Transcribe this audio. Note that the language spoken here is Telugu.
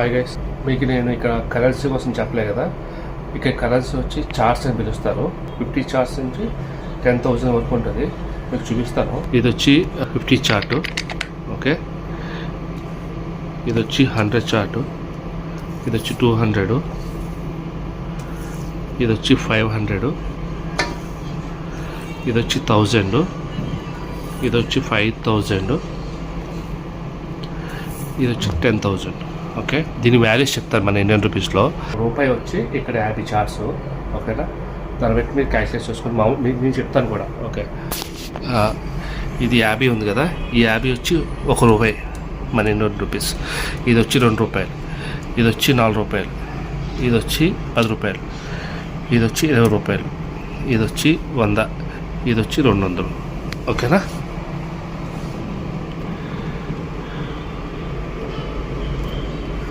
హాయ్ గైస్ మీకు నేను ఇక్కడ కరెన్సీ కోసం చెప్పలే కదా. ఇక్కడ కరెన్సీ వచ్చి చార్ట్స్ అని పిలుస్తారు. ఫిఫ్టీ చార్ట్స్ నుంచి టెన్ థౌజండ్ వరకు ఉంటుంది. మీకు చూపిస్తాను. ఇది వచ్చి ఫిఫ్టీ చార్ట్ ఓకే ఇది వచ్చి హండ్రెడ్ చార్ట్ ఇది వచ్చి టూ హండ్రెడ్ ఇది వచ్చి ఫైవ్ హండ్రెడ్ ఇది వచ్చి థౌజండ్ ఇది వచ్చి ఫైవ్ థౌజండ్ ఇది వచ్చి టెన్ థౌజండ్ ఓకే. దీని వాల్యూస్ చెప్తారు మన ఇండియన్ రూపీస్లో. రూపాయి వచ్చి ఇక్కడ యాభై చార్ట్స్ ఓకేనా? దాన్ని బట్టి మీరు క్యాల్కులేట్ చేసుకొని మా నేను చెప్తాను కూడా. ఓకే. ఇది యాభై ఉంది కదా. ఈ యాభై వచ్చి ఒక రూపాయి మన ఇండియన్ రూపీస్. ఇది వచ్చి రెండు రూపాయలు. ఇది వచ్చి నాలుగు రూపాయలు. ఇది వచ్చి పది రూపాయలు. ఇది వచ్చి ఇరవై రూపాయలు. ఇది వచ్చి వంద. ఇది వచ్చి రెండు వందలు. ఓకేనా?